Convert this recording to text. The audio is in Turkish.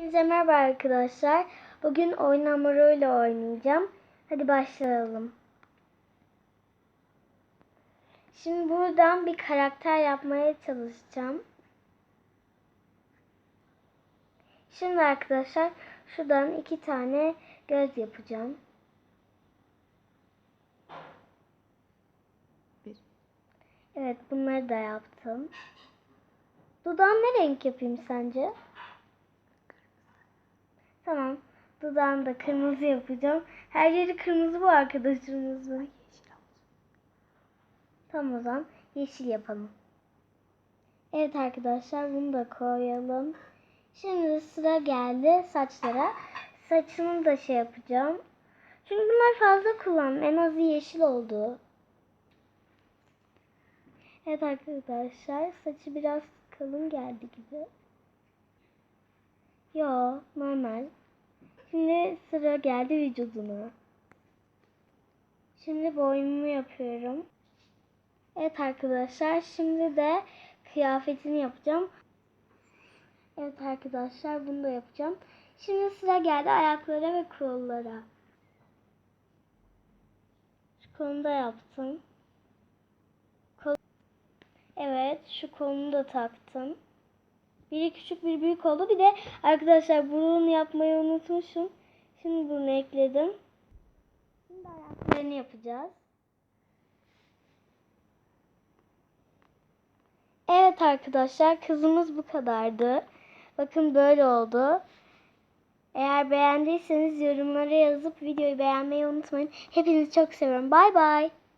Hepinize merhaba arkadaşlar. Bugün oyun hamuruyla oynayacağım. Hadi başlayalım. Şimdi buradan bir karakter yapmaya çalışacağım. Şimdi arkadaşlar şuradan iki tane göz yapacağım. Bir. Evet bunları da yaptım. Dudağını ne renk yapayım sence? Dudağını da kırmızı yapacağım. Her yeri kırmızı bu arkadaşımızın. Tamam o zaman yeşil yapalım. Evet arkadaşlar bunu da koyalım. Şimdi sıra geldi saçlara. Saçını da şey yapacağım. Çünkü bunlar fazla kullandım. En azı yeşil oldu. Evet arkadaşlar saçı biraz kalın geldi gibi. Yo normal. Şimdi sıra geldi vücuduna. Şimdi boynumu yapıyorum. Evet arkadaşlar şimdi de kıyafetini yapacağım. Evet arkadaşlar bunu da yapacağım. Şimdi sıra geldi ayaklara ve kollara. Şu kolunu da yaptım. Kol evet şu kolunu da taktım. Biri küçük bir büyük oldu. Bir de arkadaşlar burun yapmayı unutmuşum. Şimdi bunu ekledim. Şimdi ayaklarını yapacağız. Evet arkadaşlar kızımız bu kadardı. Bakın böyle oldu. Eğer beğendiyseniz yorumlara yazıp videoyu beğenmeyi unutmayın. Hepinizi çok seviyorum. Bay bay.